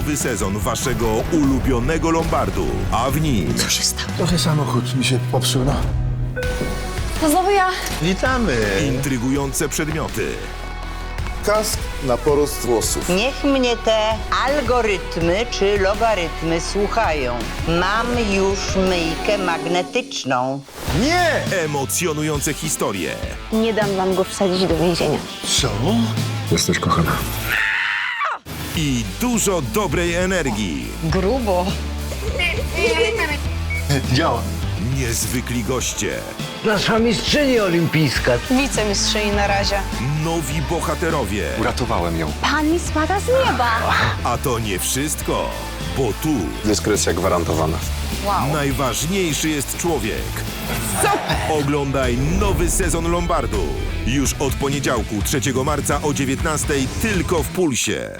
nowy sezon waszego ulubionego Lombardu. A w nim Co się stało? Trochę samochód mi się popsuł, no. To znowu ja. Witamy. intrygujące przedmioty, Kask na porost włosów. Niech mnie te algorytmy czy logarytmy słuchają. Mam już myjkę magnetyczną. Nie! emocjonujące historie, Nie dam wam go wsadzić do więzienia. Co? Jesteś kochana. I dużo dobrej energii. Grubo. Działa. Niezwykli goście, Nasza mistrzyni olimpijska. Wicemistrzyni na razie. nowi bohaterowie. Uratowałem ją. Pan mi spada z nieba. A to nie wszystko, bo tu Dyskrecja gwarantowana. najważniejszy jest człowiek. Oglądaj nowy sezon Lombardu. Już od poniedziałku 3 marca o 19 tylko w Pulsie.